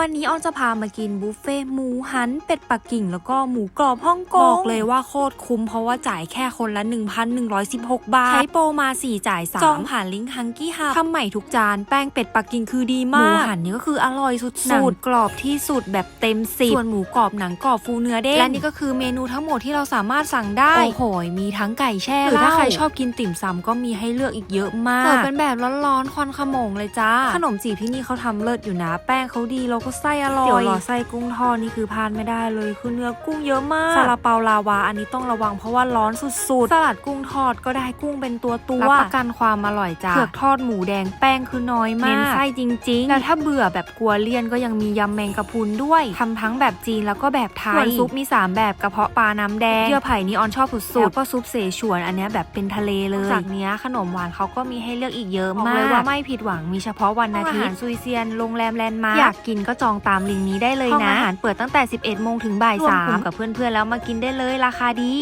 วันนี้ออนจะพามากินบุฟเฟ่ต์หมูหัน เป็ดปักกิ่งแล้วก็หมูกรอบฮ่องกงบอกเลยว่าโคตรคุ้มเพราะว่าจ่ายแค่คนละ 1,116 บาท ใช้โปรมา 4 จ่าย 3 จองผ่านลิงก์ฮังกี้ฮับทำใหม่ทุกจานแป้งเป็ดปักกิ่งคือดีมาก หมูหันนี่ก็คืออร่อยสุดๆหนังกรอบที่สุดแบบเต็มสิบส่วนหมูกรอบหนังกรอบฟูเนื้อเด้งและนี่ก็คือเมนูทั้งหมดที่เราสามารถสั่งได้โอ้โหมีทั้งไก่แช่หรือถ้าใครชอบกินติ่มซำก็มีให้เลือกอีกเยอะมากเสิร์ฟเป็นแบบร้อนๆควันขโมงเลยจ้าขนมจีบที่นี่เขาทำเลิศอยู่นะ แป้งเขาดีแล้วก็ไส้อร่อยเดี๋ยวรอไส้กุ้งทอดนี่คือพลาดไม่ได้เลยคือเนื้อกุ้งเยอะมากซาลาเปาลาวาอันนี้ต้องระวังเพราะว่าร้อนสุดๆสลัดกุ้งทอดก็ได้กุ้งเป็นตัวตัวรับประกันความอร่อยจ้าเผือกทอดหมูแดงแป้งคือน้อยมากเน้นไส้จริงๆแล้วถ้าเบื่อแบบกลัวเลี่ยนก็ยังมียำแมงกะพรุนด้วยทำทั้งแบบจีนแล้วก็แบบไทยส่วนซุปมี 3 แบบกระเพาะปลาน้ำแดงเยื่อไผ่นี่ออนชอบสุดๆแล้วก็ซุปเสฉวนอันเนี้ยแบบเป็นทะเลเลยจากเนี้ยขนมหวานเขาก็มีให้เลือกอีกเยอะมากเลยว่าไม่ผิดหวังมีเฉพาะวันอาทิตย์ซุยเซียนโรงแรมแลนด์มาร์คอยากกินก็จองตามลิงก์นี้ได้เลยนะห้องอาหารเปิดตั้งแต่ 11โมงถึงบ่ายสามกับเพื่อนๆแล้วมากินได้เลยราคาดี